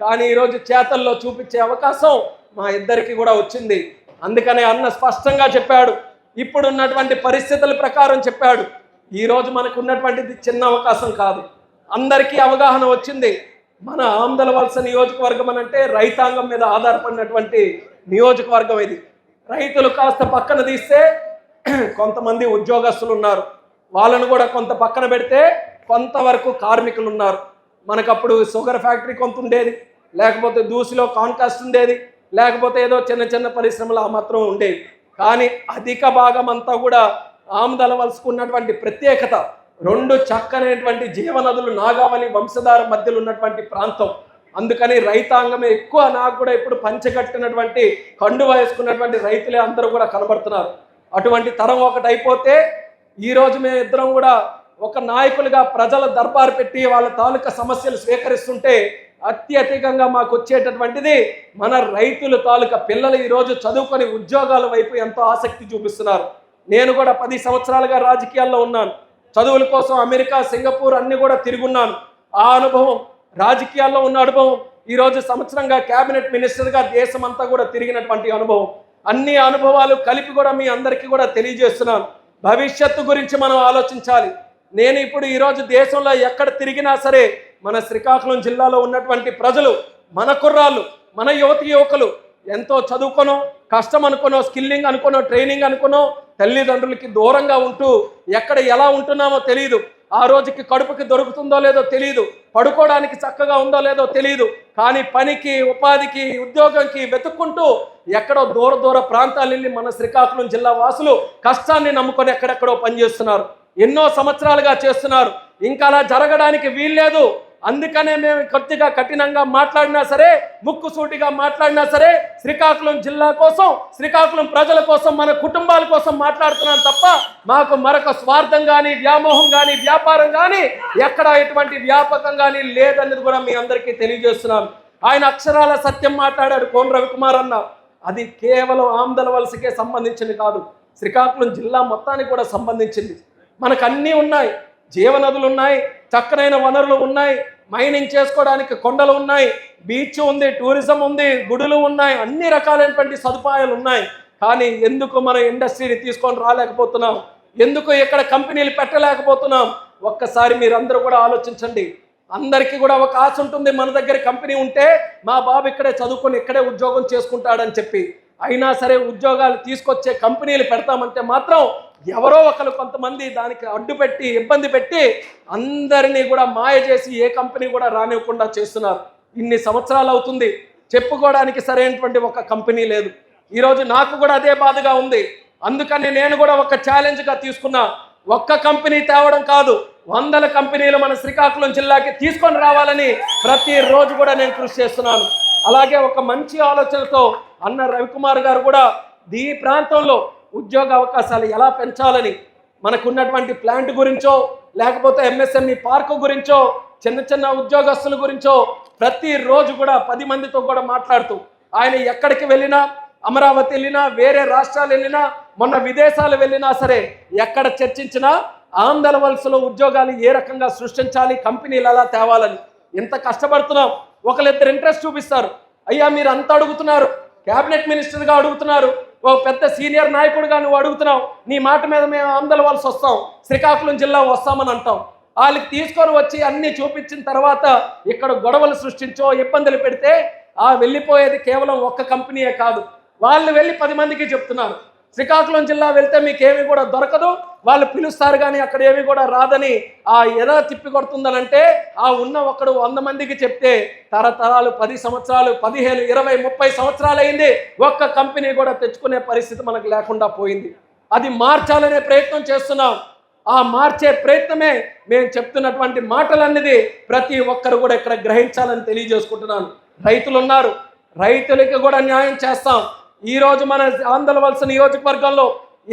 కానీ ఈరోజు చేతల్లో చూపించే అవకాశం మా ఇద్దరికి కూడా వచ్చింది. అందుకనే అన్న స్పష్టంగా చెప్పాడు. ఇప్పుడున్నటువంటి పరిస్థితుల ప్రకారం చెప్పాడు. ఈరోజు మనకు ఉన్నటువంటిది చిన్న అవకాశం కాదు. అందరికీ అవగాహన వచ్చింది. మన ఆందోళన వలస నియోజకవర్గం అని అంటే రైతాంగం మీద ఆధారపడినటువంటి నియోజకవర్గం ఇది. రైతులు కాస్త పక్కన తీస్తే కొంతమంది ఉద్యోగస్తులు ఉన్నారు వాళ్ళను కూడా కొంత పక్కన పెడితే కొంతవరకు కార్మికులు ఉన్నారు మనకు అప్పుడు షుగర్ ఫ్యాక్టరీ కొంత ఉండేది లేకపోతే దూసిలో కాన్కాస్ట్ ఉండేది లేకపోతే ఏదో చిన్న చిన్న పరిశ్రమలు ఆ మాత్రం ఉండేవి. కానీ అధిక భాగం అంతా కూడా ఆమదలవలసుకున్నటువంటి ప్రత్యేకత రెండు చక్కనైనటువంటి జీవనదులు నాగావళి వంశధార మధ్యలో ఉన్నటువంటి ప్రాంతం. అందుకని రైతాంగమే ఎక్కువ నాకు కూడా ఇప్పుడు పంచగట్టినటువంటి కండు వేసుకున్నటువంటి రైతులే అందరూ కూడా కనబడుతున్నారు. అటువంటి తరం ఒకటి అయిపోతే ఈరోజు మేము ఇద్దరం కూడా ఒక నాయకులుగా ప్రజల దర్బారు పెట్టి వాళ్ళ తాలూకా సమస్యలు స్వీకరిస్తుంటే అత్యధికంగా మాకు వచ్చేటటువంటిది మన రైతుల తాలూకా పిల్లలు ఈరోజు చదువుకొని ఉద్యోగాల వైపు ఎంతో ఆసక్తి చూపిస్తున్నారు. నేను కూడా పది సంవత్సరాలుగా రాజకీయాల్లో ఉన్నాను. చదువుల కోసం అమెరికా సింగపూర్ అన్ని కూడా తిరుగున్నాను. ఆ అనుభవం రాజకీయాల్లో ఉన్న అనుభవం ఈరోజు సంవత్సరంగా కేబినెట్ మినిస్టర్గా దేశం అంతా కూడా తిరిగినటువంటి అనుభవం. అన్ని అనుభవాలు కలిపి కూడా మీ అందరికీ కూడా తెలియజేస్తున్నాను. భవిష్యత్తు గురించి మనం ఆలోచించాలి. నేను ఇప్పుడు ఈరోజు దేశంలో ఎక్కడ తిరిగినా సరే మన శ్రీకాకుళం జిల్లాలో ఉన్నటువంటి ప్రజలు మన కుర్రాళ్ళు మన యువతి యువకులు ఎంతో చదువుకొనో కష్టం అనుకునో స్కిల్లింగ్ అనుకునో ట్రైనింగ్ అనుకునో తల్లిదండ్రులకి దూరంగా ఉంటూ ఎక్కడ ఎలా ఉంటున్నామో తెలియదు ఆ రోజుకి కడుపుకి దొరుకుతుందో లేదో తెలియదు పడుకోవడానికి చక్కగా ఉందో లేదో తెలియదు కానీ పనికి ఉపాధికి ఉద్యోగంకి వెతుక్కుంటూ ఎక్కడో దూర దూర ప్రాంతాలు వెళ్ళి మన శ్రీకాకుళం జిల్లా వాసులు కష్టాన్ని నమ్ముకొని ఎక్కడెక్కడో పనిచేస్తున్నారు. ఎన్నో సంవత్సరాలుగా చేస్తున్నారు. ఇంకా అలా జరగడానికి వీల్లేదు. అందుకనే మేము కొద్దిగా కఠినంగా మాట్లాడినా సరే ముక్కుసూటిగా మాట్లాడినా సరే శ్రీకాకుళం జిల్లా కోసం శ్రీకాకుళం ప్రజల కోసం మన కుటుంబాల కోసం మాట్లాడుతున్నాం తప్ప మాకు మరొక స్వార్థం కానీ వ్యామోహం కానీ వ్యాపారం కానీ ఎక్కడ ఎటువంటి వ్యాపకం కానీ లేదన్నది కూడా మీ అందరికీ తెలియజేస్తున్నాం. ఆయన అక్షరాల సత్యం మాట్లాడాడు కోన రవికుమార్ అన్న. అది కేవలం ఆమ్దల వలసకే సంబంధించింది కాదు. శ్రీకాకుళం జిల్లా మొత్తానికి కూడా సంబంధించింది. మనకు అన్నీ ఉన్నాయి. జీవనదులు ఉన్నాయి. చక్కనైన వనరులు ఉన్నాయి. మైనింగ్ చేసుకోవడానికి కొండలు ఉన్నాయి. బీచ్ ఉంది టూరిజం ఉంది గుడులు ఉన్నాయి. అన్ని రకాలైనటువంటి సదుపాయాలు ఉన్నాయి. కానీ ఎందుకు మన ఇండస్ట్రీని తీసుకొని రాలేకపోతున్నాం? ఎందుకు ఇక్కడ కంపెనీలు పెట్టలేకపోతున్నాం? ఒక్కసారి మీరందరూ కూడా ఆలోచించండి. అందరికీ కూడా ఒక ఆశ ఉంటుంది. మన దగ్గర కంపెనీ ఉంటే మా బాబు ఇక్కడే చదువుకొని ఇక్కడే ఉద్యోగం చేసుకుంటాడని చెప్పి. అయినా సరే ఉద్యోగాలు తీసుకొచ్చే కంపెనీలు పెడతామంటే మాత్రం ఎవరో ఒకరు కొంతమంది దానికి అడ్డు పెట్టి ఇబ్బంది పెట్టి అందరినీ కూడా మాయ చేసి ఏ కంపెనీ కూడా రానివ్వకుండా చేస్తున్నారు. ఇన్ని సంవత్సరాలు అవుతుంది. చెప్పుకోవడానికి సరైనటువంటి ఒక కంపెనీ లేదు. ఈరోజు నాకు కూడా అదే బాధగా ఉంది. అందుకని నేను కూడా ఒక ఛాలెంజ్గా తీసుకున్నా. ఒక్క కంపెనీ తేవడం కాదు. వందల కంపెనీలు మన శ్రీకాకుళం జిల్లాకి తీసుకొని రావాలని ప్రతిరోజు కూడా నేను కృషి చేస్తున్నాను. అలాగే ఒక మంచి ఆలోచనతో అన్న రవికుమార్ గారు కూడా ఈ ప్రాంతంలో ఉద్యోగ అవకాశాలు ఎలా పెంచాలని మనకున్నటువంటి ప్లాంట్ గురించో లేకపోతే ఎంఎస్ఎంఈ పార్కు గురించో చిన్న చిన్న ఉద్యోగస్తుల గురించో ప్రతిరోజు కూడా పది మందితో కూడా మాట్లాడుతూ ఆయన ఎక్కడికి వెళ్ళినా అమరావతి వెళ్ళినా వేరే రాష్ట్రాలు వెళ్ళినా మొన్న విదేశాలు వెళ్ళినా సరే ఎక్కడ చర్చించినా ఆంధ్ర వలసలో ఉద్యోగాలు ఏ రకంగా సృష్టించాలి కంపెనీలు అలా తేవాలని. ఎంత కష్టపడుతున్నాం. ఒకళ్ళిద్దరు ఇంట్రెస్ట్ చూపిస్తారు. అయ్యా మీరు అంత అడుగుతున్నారు. క్యాబినెట్ మినిస్టర్గా అడుగుతున్నారు. ఓ పెద్ద సీనియర్ నాయకుడుగా నువ్వు అడుగుతున్నావు. నీ మాట మీద మేము ఆందోళన వస్తాం. శ్రీకాకుళం జిల్లా వస్తామని అంటాం. వాళ్ళకి తీసుకొని వచ్చి అన్ని చూపించిన తర్వాత ఇక్కడ గొడవలు సృష్టించో ఇబ్బందులు పెడితే ఆ వెళ్ళిపోయేది కేవలం ఒక్క కంపెనీయే కాదు. వాళ్ళు వెళ్ళి పది మందికి చెప్తున్నారు. శ్రీకాకుళం జిల్లా వెళ్తే మీకు ఏమి కూడా దొరకదు. వాళ్ళు పిలుస్తారు కానీ అక్కడ ఏమి కూడా రాదని ఆ ఎలా తిప్పి కొడుతుందనంటే ఆ ఉన్న ఒకడు వంద మందికి చెప్తే తరతరాలు పది సంవత్సరాలు పదిహేను ఇరవై ముప్పై సంవత్సరాలు అయింది ఒక్క కంపెనీ కూడా తెచ్చుకునే పరిస్థితి మనకు లేకుండా పోయింది. అది మార్చాలనే ప్రయత్నం చేస్తున్నాం. ఆ మార్చే ప్రయత్నమే మేము చెప్తున్నటువంటి మాటలన్నది ప్రతి ఒక్కరు కూడా ఇక్కడ గ్రహించాలని తెలియజేసుకుంటున్నాను. రైతులు ఉన్నారు రైతులకి కూడా న్యాయం చేస్తాం. ఈరోజు మన ఆంధ్ర నియోజకవర్గంలో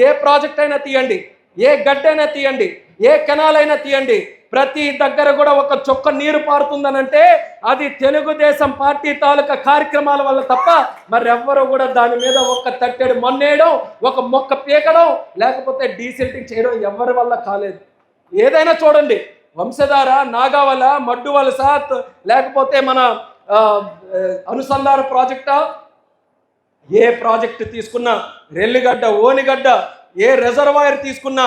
ఏ ప్రాజెక్ట్ అయినా తీయండి ఏ గడ్డైనా తీయండి ఏ కెనాల్ అయినా తీయండి. ప్రతి దగ్గర కూడా ఒక చొక్క నీరు పారుతుందనంటే అది తెలుగుదేశం పార్టీ తాలూకా కార్యక్రమాల వల్ల తప్ప మరెవ్వరూ కూడా దాని మీద ఒక తట్టెడు మొన్నేయడం ఒక మొక్క పీకడం లేకపోతే డీసిల్టింగ్ చేయడం ఎవరి వల్ల కాలేదు. ఏదైనా చూడండి వంశధార నాగావల మడ్డు వలస లేకపోతే మన అనుసంధాన ప్రాజెక్టా ఏ ప్రాజెక్ట్ తీసుకున్నా రెల్లిగడ్డ ఓనిగడ్డ ఏ రిజర్వాయర్ తీసుకున్నా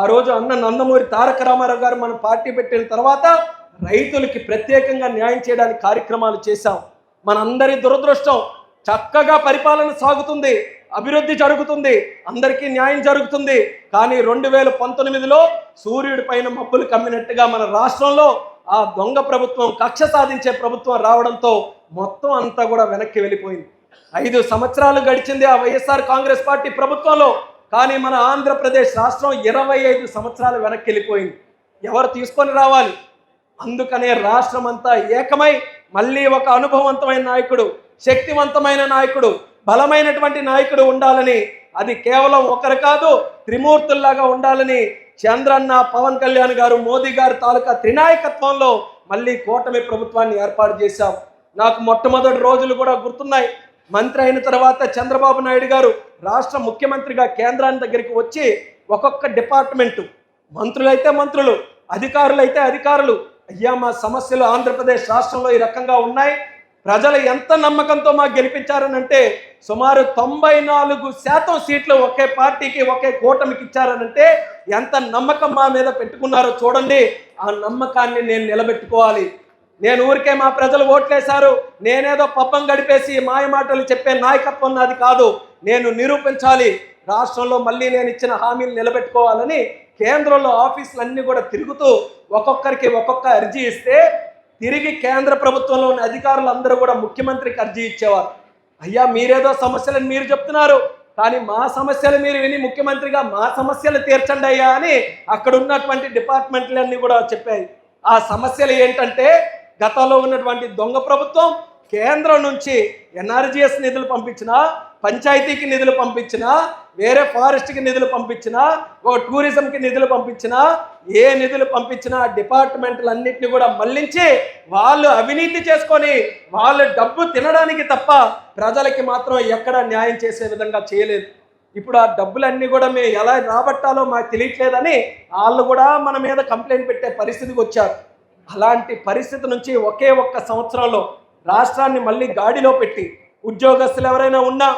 ఆ రోజు అన్న నందమూరి తారక రామారావు గారు మన పార్టీ పెట్టిన తర్వాత రైతులకి ప్రత్యేకంగా న్యాయం చేయడానికి కార్యక్రమాలు చేశాం. మనందరి దురదృష్టం చక్కగా పరిపాలన సాగుతుంది అభివృద్ధి జరుగుతుంది అందరికీ న్యాయం జరుగుతుంది. కానీ రెండు వేల పంతొమ్మిదిలో సూర్యుడి పైన మబ్బులు కమ్మినట్టుగా మన రాష్ట్రంలో ఆ దొంగ ప్రభుత్వం కక్ష సాధించే ప్రభుత్వం రావడంతో మొత్తం అంతా కూడా వెనక్కి వెళ్ళిపోయింది. ఐదు సంవత్సరాలు గడిచింది ఆ వైఎస్ఆర్ కాంగ్రెస్ పార్టీ ప్రభుత్వంలో. కానీ మన ఆంధ్రప్రదేశ్ రాష్ట్రం ఇరవై ఐదు సంవత్సరాలు వెనక్కి వెళ్ళిపోయింది. ఎవరు తీసుకొని రావాలి? అందుకనే రాష్ట్రం అంతా ఏకమై మళ్ళీ ఒక అనుభవవంతమైన నాయకుడు శక్తివంతమైన నాయకుడు బలమైనటువంటి నాయకుడు ఉండాలని అది కేవలం ఒకరు కాదు త్రిమూర్తుల్లాగా ఉండాలని చంద్రన్న పవన్ కళ్యాణ్ గారు మోదీ గారి తాలూకా త్రినాయకత్వంలో మళ్ళీ కూటమి ప్రభుత్వాన్ని ఏర్పాటు చేశాం. నాకు మొట్టమొదటి రోజులు కూడా గుర్తున్నాయి. మంత్రి అయిన తర్వాత చంద్రబాబు నాయుడు గారు రాష్ట్ర ముఖ్యమంత్రిగా కేంద్రాన్ని దగ్గరికి వచ్చి ఒక్కొక్క డిపార్ట్మెంటు మంత్రులైతే మంత్రులు అధికారులైతే అధికారులు. అయ్యా మా సమస్యలు ఆంధ్రప్రదేశ్ రాష్ట్రంలో ఈ రకంగా ఉన్నాయి. ప్రజలు ఎంత నమ్మకంతో మాకు గెలిపించారనంటే సుమారు తొంభై నాలుగు శాతం సీట్లు ఒకే పార్టీకి ఒకే కూటమికి ఇచ్చారనంటే ఎంత నమ్మకం మా మీద పెట్టుకున్నారో చూడండి. ఆ నమ్మకాన్ని నేను నిలబెట్టుకోవాలి. నేను ఊరికే మా ప్రజలు ఓట్లేశారు. నేనేదో పప్పం గడిపేసి మాయ మాటలు చెప్పే నాయకత్వం నాది కాదు. నేను నిరూపించాలి. రాష్ట్రంలో మళ్ళీ నేను ఇచ్చిన హామీలు నిలబెట్టుకోవాలని కేంద్రంలో ఆఫీసులన్నీ కూడా తిరుగుతూ ఒక్కొక్కరికి ఒక్కొక్క అర్జీ ఇస్తే తిరిగి కేంద్ర ప్రభుత్వంలోని అధికారులు అందరూ కూడా ముఖ్యమంత్రికి అర్జీ ఇచ్చేవారు. అయ్యా మీరేదో సమస్యలను మీరు చెప్తున్నారు. కానీ మా సమస్యలు మీరు విని ముఖ్యమంత్రిగా మా సమస్యలు తీర్చండి అయ్యా అని అక్కడ ఉన్నటువంటి డిపార్ట్మెంట్లన్నీ కూడా చెప్పాయి. ఆ సమస్యలు ఏంటంటే గతంలో ఉన్నటువంటి దొంగ ప్రభుత్వం కేంద్రం నుంచి ఎన్ఆర్జిఎస్ నిధులు పంపించినా పంచాయతీకి నిధులు పంపించినా వేరే ఫారెస్ట్కి నిధులు పంపించినా ఒక టూరిజంకి నిధులు పంపించినా ఏ నిధులు పంపించినా డిపార్ట్మెంట్లన్నింటినీ కూడా మళ్ళించి వాళ్ళు అవినీతి చేసుకొని వాళ్ళు డబ్బు తినడానికి తప్ప ప్రజలకి మాత్రం ఎక్కడ న్యాయం చేసే విధంగా చేయలేదు. ఇప్పుడు ఆ డబ్బులన్నీ కూడా మేము ఎలా రాబట్టాలో మాకు తెలియట్లేదని వాళ్ళు కూడా మన మీద కంప్లైంట్ పెట్టే పరిస్థితికి వచ్చారు. అలాంటి పరిస్థితి నుంచి ఒకే ఒక్క సంవత్సరంలో రాష్ట్రాన్ని మళ్ళీ గాడిలో పెట్టి ఉద్యోగస్తులు ఎవరైనా ఉన్నా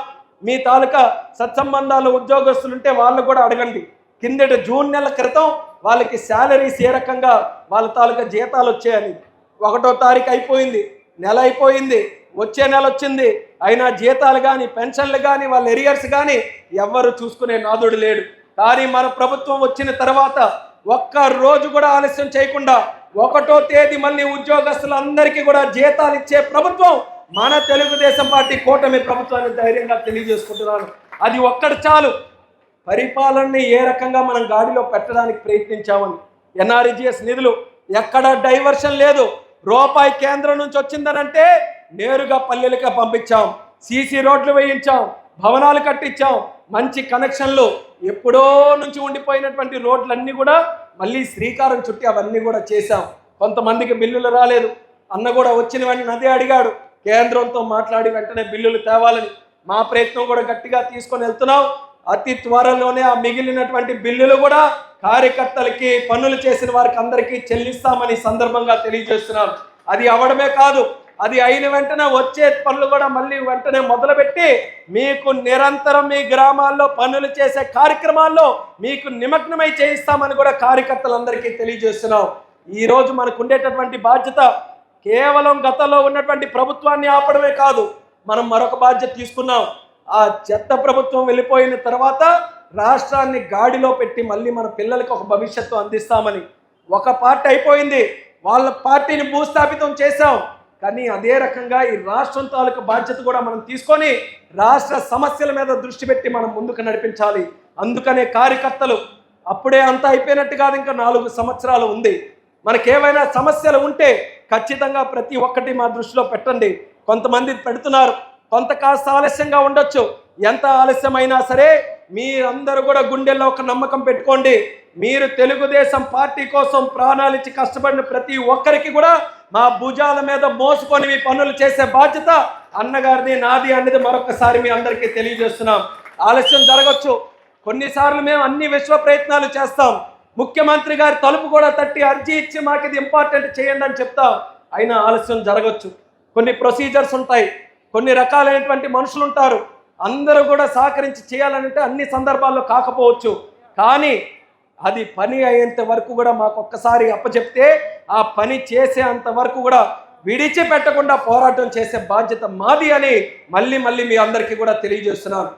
మీ తాలూకా సత్సంబంధాలు ఉద్యోగస్తులు ఉంటే వాళ్ళు కూడా అడగండి. కిందటి జూన్ నెల క్రితం వాళ్ళకి శాలరీస్ ఏ రకంగా వాళ్ళ తాలూకా జీతాలు వచ్చాయని. ఒకటో తారీఖు అయిపోయింది నెల అయిపోయింది వచ్చే నెల వచ్చింది. అయినా జీతాలు కానీ పెన్షన్లు కానీ వాళ్ళ ఎరియర్స్ కానీ ఎవ్వరు చూసుకునే నాదుడు లేడు. కానీ మన ప్రభుత్వం వచ్చిన తర్వాత ఒక్క రోజు కూడా ఆలస్యం చేయకుండా ఒకటో తేదీ మళ్ళీ ఉద్యోగస్తులందరికీ కూడా జీతాలు ఇచ్చే ప్రభుత్వం మన తెలుగుదేశం పార్టీ కూటమి ప్రభుత్వాన్ని ధైర్యంగా తెలియజేసుకుంటున్నాను. అది ఒక్కటి చాలు. పరిపాలనని ఏ రకంగా మనం గాడిలో పెట్టడానికి ప్రయత్నించామని. ఎన్ఆర్జిఎస్ నిధులు ఎక్కడ డైవర్షన్ లేదు. రూపాయి కేంద్రం నుంచి వచ్చిందనంటే నేరుగా పల్లెలకే పంపించాం. సీసీ రోడ్లు వేయించాం. భవనాలు కట్టించాం. మంచి కనెక్షన్లు ఎప్పుడో నుంచి ఉండిపోయినటువంటి రోడ్లన్నీ కూడా మళ్ళీ శ్రీకారం చుట్టి అవన్నీ కూడా చేశాం. కొంతమందికి బిల్లులు రాలేదు. అన్న కూడా వచ్చిన వెంటనే అదే అడిగాడు. కేంద్రంతో మాట్లాడి వెంటనే బిల్లులు తేవాలని. మా ప్రయత్నం కూడా గట్టిగా తీసుకొని వెళ్తున్నాం. అతి త్వరలోనే ఆ మిగిలినటువంటి బిల్లులు కూడా కార్యకర్తలకి పనులు చేసిన వారికి అందరికీ చెల్లిస్తామని సందర్భంగా తెలియజేస్తున్నారు అది అవడమే కాదు అది అయిన వెంటనే వచ్చే పనులు కూడా మళ్ళీ వెంటనే మొదలుపెట్టి మీకు నిరంతరం మీ గ్రామాల్లో పనులు చేసే కార్యక్రమాల్లో మీకు నిమగ్నమై చేయిస్తామని కూడా కార్యకర్తలందరికీ తెలియజేస్తున్నాం. ఈరోజు మనకు ఉండేటటువంటి బాధ్యత కేవలం గతంలో ఉన్నటువంటి ప్రభుత్వాన్ని ఆపడమే కాదు మనం మరొక బాధ్యత తీసుకున్నాం. ఆ చెత్త ప్రభుత్వం వెళ్ళిపోయిన తర్వాత రాష్ట్రాన్ని గాడిలో పెట్టి మళ్ళీ మన పిల్లలకు ఒక భవిష్యత్తు అందిస్తామని. ఒక పార్టీ అయిపోయింది వాళ్ళ పార్టీని భూస్థాపితం చేశాం. కానీ అదే రకంగా ఈ రాష్ట్రం తాలూకు బాధ్యత కూడా మనం తీసుకొని రాష్ట్ర సమస్యల మీద దృష్టి పెట్టి మనం ముందుకు నడిపించాలి. అందుకనే కార్యకర్తలు అప్పుడే అంతా అయిపోయినట్టు కాదు ఇంకా నాలుగు సంవత్సరాలు ఉంది. మనకేమైనా సమస్యలు ఉంటే ఖచ్చితంగా ప్రతి ఒక్కటి మా దృష్టిలో పెట్టండి. కొంతమంది పెడుతున్నారు కొంత కాస్త ఆలస్యంగా ఉండొచ్చు. ఎంత ఆలస్యమైనా సరే మీరందరూ కూడా గుండెల్లో ఒక నమ్మకం పెట్టుకోండి. మీరు తెలుగుదేశం పార్టీ కోసం ప్రాణాలిచ్చి కష్టపడిన ప్రతి ఒక్కరికి కూడా మా భుజాల మీద మోసుకొని మీ పనులు చేసే బాధ్యత అన్నగారిది నాది అనేది మరొకసారి మీ అందరికీ తెలియజేస్తున్నాం. ఆలస్యం జరగచ్చు. కొన్నిసార్లు మేము అన్ని విశ్వ ప్రయత్నాలు చేస్తాం. ముఖ్యమంత్రి గారి తలుపు కూడా తట్టి అర్జీ ఇచ్చి మాకు ఇది ఇంపార్టెంట్ చేయండి అని చెప్తాం. అయినా ఆలస్యం జరగచ్చు. కొన్ని ప్రొసీజర్స్ ఉంటాయి. కొన్ని రకాలైనటువంటి మనుషులు ఉంటారు అందరూ కూడా సహకరించి చేయాలంటే అన్ని సందర్భాల్లో కాకపోవచ్చు. కానీ అది పని అయ్యేంత వరకు కూడా మాకు ఒక్కసారి అప్పచెప్తే ఆ పని చేసేంత వరకు కూడా విడిచిపెట్టకుండా పోరాటం చేసే బాధ్యత మాది అని మళ్ళీ మళ్ళీ మీ అందరికీ కూడా తెలియజేస్తున్నాను.